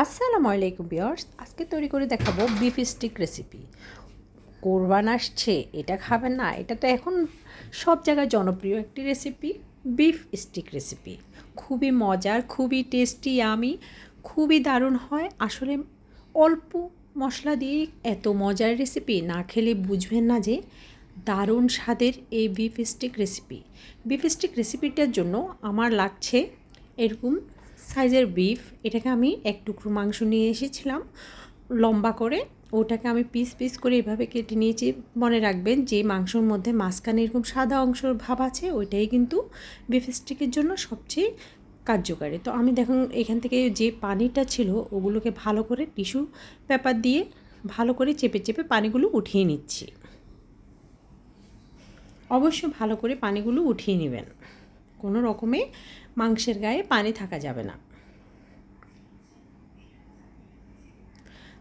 আসসালামু আলাইকুম বিয়ার্স আজকে তৈরি করে দেখাবো বিফ স্টিক রেসিপি কোরবান আসছে, এটা খাবেন না, এটা তো এখন সব জায়গায় জনপ্রিয় একটি রেসিপি বিফ স্টিক রেসিপি খুবই মজার, খুবই টেস্টি আমি খুবই দারুণ হয়। আসলে অল্প মশলা দিয়ে এত মজার রেসিপি না খেলে বুঝবেন না যে দারুণ স্বাদের এই beef steak recipe beef steak রেসিপিটার জন্য আমার লাগছে এরকম সাইজের বিফ এটাকে আমি এক টুকরো মাংস নিয়ে এসেছিলাম। লম্বা করে ওটাকে আমি পিস পিস করে এভাবে কেটে নিয়েছি। মনে রাখবেন যে মাংসর মধ্যে মাঝখানে এরকম সাদা অংশর ভাব আছে, ওইটাই কিন্তু বিফ স্টিকের জন্য সবচেয়ে কার্যকারী। তো আমি দেখুন, এখান থেকে যে পানিটা ছিল, ওগুলোকে ভালো করে টিস্যু পেপার দিয়ে ভালো করে চেপে চেপে পানিগুলো উঠিয়ে নিচ্ছি। অবশ্য ভালো করে পানিগুলো উঠিয়ে নেবেন। কোনো রকমে মাংসের গায়ে পানি থাকা যাবে না।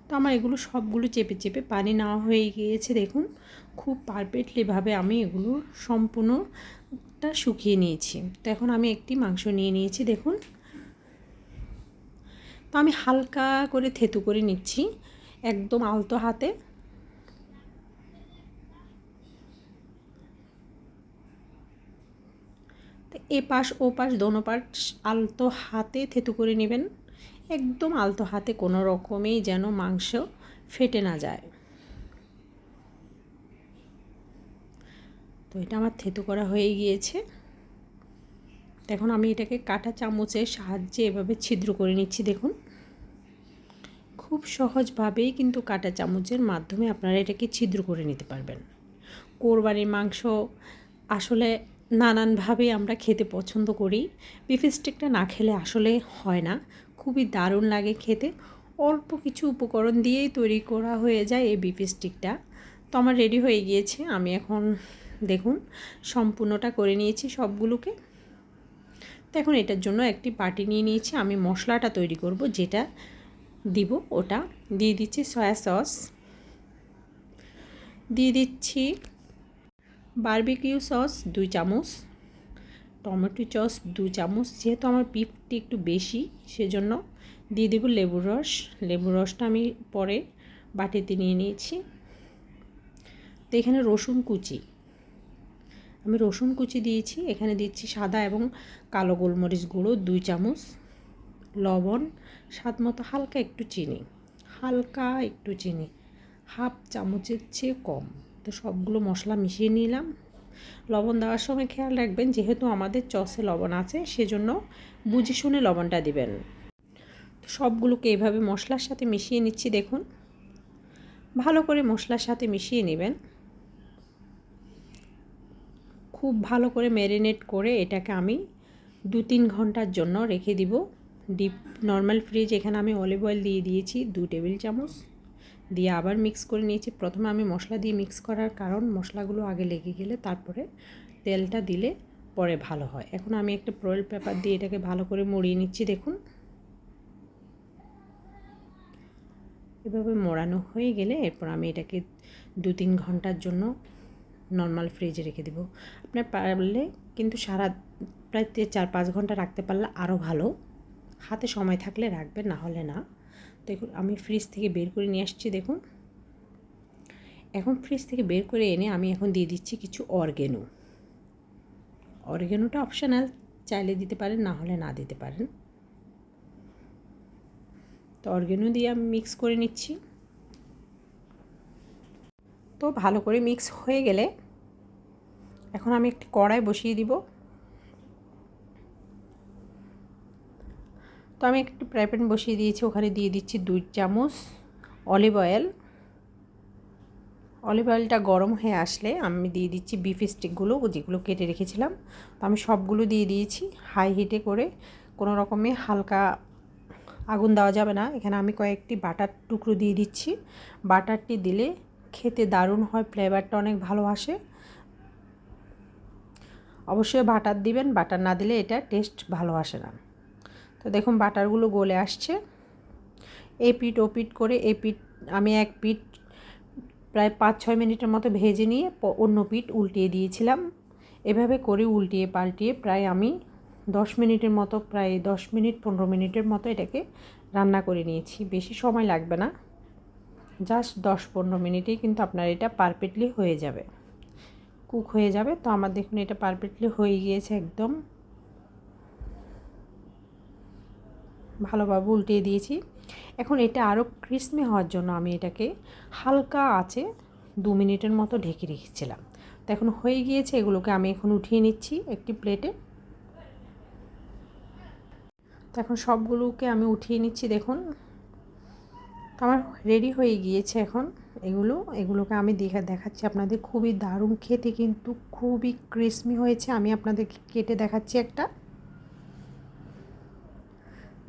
তো আমার এগুলো সবগুলো চেপে চেপে পানি নেওয়া হয়ে গিয়েছে, দেখুন। খুব পারফেক্টলিভাবে আমি এগুলো সম্পূর্ণটা শুকিয়ে নিয়েছি। তো এখন আমি একটি মাংস নিয়ে নিয়েছি, দেখুন। তো আমি হালকা করে থেতু করে নিচ্ছি, একদম আলতো হাতে। তো এ পাশ, ও পাশ, দোনো পাশ আলতো হাতে থেতু করে নেবেন। একদম আলতো হাতে কোনো রকমেই যেন মাংস ফেটে না যায়। তো এটা আমার থেতু করা হয়ে গিয়েছে। এখন আমি এটাকে কাটা চামচের সাহায্যে এভাবে ছিদ্র করে নিচ্ছি, দেখুন। খুব সহজভাবেই কিন্তু কাটা চামচের মাধ্যমে আপনারা এটাকে ছিদ্র করে নিতে পারবেন। কোরবানির মাংস আসলে নানানভাবে আমরা খেতে পছন্দ করি। বিফ স্টিকটা না খেলে আসলে হয় না। খুবই দারুণ লাগে খেতে। অল্প কিছু উপকরণ দিয়েই তৈরি করা হয়ে যায় এই বিফ স্টিকটা। তো আমার রেডি হয়ে গিয়েছে। আমি এখন দেখুন, সম্পূর্ণটা করে নিয়েছি সবগুলোকে। তো এখন এটার জন্য একটি বাটি নিয়ে নিয়েছি। আমি মশলাটা তৈরি করব, যেটা দিব ওটা। দিয়ে দিচ্ছি সয়া সস। দিয়ে দিচ্ছি বারবিকিউ সস দুই চামচ, টমেটো সস দু চামচ, যেহেতু আমার বিফটি একটু বেশি, সেজন্য দিয়ে দেবো লেবুর রস। লেবুর রসটা আমি পরে বাটিতে নিয়ে নিয়েছি। তো এখানে রসুন কুচি। আমি রসুন কুচি দিয়েছি, এখানে দিচ্ছি সাদা এবং কালো গোলমরিচ গুঁড়ো দুই চামচ, লবণ, স্বাদ মতো হালকা একটু চিনি, হালকা একটু চিনি, হাফ চামচের চেয়ে কম। তো সবগুলো মশলা মিশিয়ে নিলাম। লবণ দেওয়ার সময় খেয়াল রাখবেন, যেহেতু আমাদের চসে লবণ আছে, সেজন্য বুঝে শুনে লবণটা দিবেন। তো সবগুলোকে এভাবে মশলার সাথে মিশিয়ে নিচ্ছি, দেখুন। ভালো করে মশলার সাথে মিশিয়ে নেবেন। খুব ভালো করে ম্যারিনেট করে এটাকে আমি দু তিন ঘণ্টার জন্য রেখে দিব। ডিপ, নর্মাল ফ্রিজ, এখানে আমি অলিভ অয়েল দিয়ে দিয়েছি, দু টেবিল চামচ। দিয়ে আবার মিক্স করে নিয়েছি। প্রথমে আমি মশলা দিয়ে মিক্স করার কারণ, মশলাগুলো আগে লেগে গেলে তারপরে তেলটা দিলে পরে ভালো হয়। এখন আমি একটা প্রয়েল পেপার দিয়ে এটাকে ভালো করে মুড়িয়ে নিচ্ছি, দেখুন। এভাবে মোড়ানো হয়ে গেলে এরপর আমি এটাকে দু তিন ঘণ্টার জন্য নর্মাল ফ্রিজে রেখে দেবো। আপনার পারলে কিন্তু সারা, প্রায় চার পাঁচ ঘণ্টা রাখতে পারলে আরও ভালো। হাতে সময় থাকলে রাখবেন, না হলে না। দেখুন, আমি ফ্রিজ থেকে বের করে নিয়ে আসছি, দেখুন। এখন ফ্রিজ থেকে বের করে এনে আমি এখন দিয়ে দিচ্ছি কিছু অর্গেনো। অর্গেনোটা অপশানাল চাইলে দিতে পারেন, না হলে না দিতে পারেন। তো অর্গেনো দিয়ে আমি মিক্স করে নিচ্ছি। তো ভালো করে মিক্স হয়ে গেলে এখন আমি একটি কড়াই বসিয়ে দিব। তো আমি একটু ফ্রাই প্যান বসিয়ে দিয়েছি, ওখানে দিয়ে দিচ্ছি দুই চামচ অলিভ অয়েল অলিভ অয়েলটা গরম হয়ে আসলে আমি দিয়ে দিচ্ছি বিফ স্টিকগুলো যেগুলো কেটে রেখেছিলাম। তো আমি সবগুলো দিয়ে দিয়েছি হাই হিটে করে। কোনো রকমে হালকা আগুন দেওয়া যাবে না। এখানে আমি কয়েকটি বাটার টুকরো দিয়ে দিচ্ছি। বাটারটি দিলে খেতে দারুণ হয় ফ্লেভারটা অনেক ভালো আসে। অবশ্যই বাটার দিবেন, বাটার না দিলে এটা টেস্ট ভালো আসে না। তো দেখুন, বাটারগুলো গলে আসছে। এই পিঠ ও পিঠ করে, এই পিঠ আমি এক পিঠ প্রায় পাঁচ ছয় মিনিটের মতো ভেজে নিয়ে অন্য পিঠ উল্টিয়ে দিয়েছিলাম। এভাবে করে উল্টিয়ে পাল্টিয়ে প্রায় আমি দশ মিনিটের মতো, প্রায় দশ মিনিট, পনেরো মিনিটের মতো এটাকে রান্না করে নিয়েছি। বেশি সময় লাগবে না। জাস্ট দশ পনেরো মিনিটেই কিন্তু আপনার এটা পারফেক্টলি হয়ে যাবে। কুক হয়ে যাবে। তো আমার দেখুন, এটা পারফেক্টলি হয়ে গিয়েছে একদম। ভালোভাবে উল্টিয়ে দিয়েছি। এখন এটা আরও ক্রিসমি হওয়ার জন্য আমি এটাকে হালকা আছে দু মিনিটের মতো ঢেকে রেখেছিলাম। তো এখন হয়ে গিয়েছে, এগুলোকে আমি এখন উঠিয়ে নিচ্ছি একটি প্লেটে। তো এখন সবগুলোকে আমি উঠিয়ে নিচ্ছি, দেখুন। আমার রেডি হয়ে গিয়েছে এখন এগুলো। এগুলোকে আমি দেখা, দেখাচ্ছি আপনাদের। খুবই দারুণ, খেতে কিন্তু খুবই ক্রিসমি হয়েছে। আমি আপনাদেরকে কেটে দেখাচ্ছি একটা।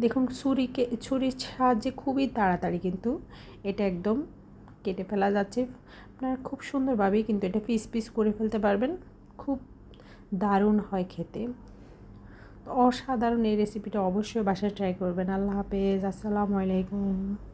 দেখুন ছুরিকে ছুরির সাহায্যে খুবই তাড়াতাড়ি কিন্তু এটা একদম কেটে ফেলা যাচ্ছে। আপনারা খুব সুন্দরভাবেই কিন্তু এটা পিস পিস করে ফেলতে পারবেন। খুব দারুণ হয় খেতে। অসাধারণ এই রেসিপিটা অবশ্যই বাসায় ট্রাই করবেন। আল্লাহ হাফেজ। আসসালামু আলাইকুম।